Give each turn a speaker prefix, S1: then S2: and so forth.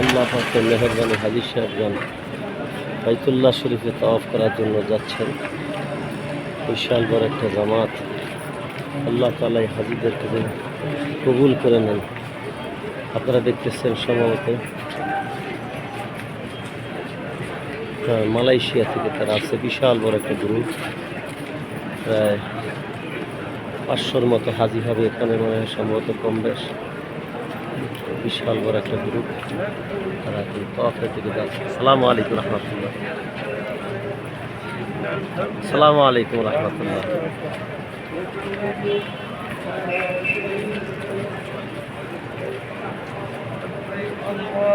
S1: আল্লাহ মেহরবানি হাজির সাহেবগঞ্জ বাইতুল্লাহ শরীফে তওয়াফ করার জন্য যাচ্ছেন। বিশাল বড় একটা জামাত আল্লাহ তালা এই হাজিদেরকে কবুল করে নেন। আপনারা দেখতেছেন সম্ভবত মালয়েশিয়া থেকে তারা আছে বিশাল বড় একটা গ্রুপ। প্রায় পাঁচশোর মতো হাজি হবে এখানে, মনে হয় সম্ভবত কম বেশ। বিশাল বড় একটা গ্রুপ তারা কি তফের দিকে যাচ্ছে আসসালামু আলাইকুম রাহমাতুল্লাহ আসসালামু আলাইকুম রহমতুল্লাহ
S2: Allah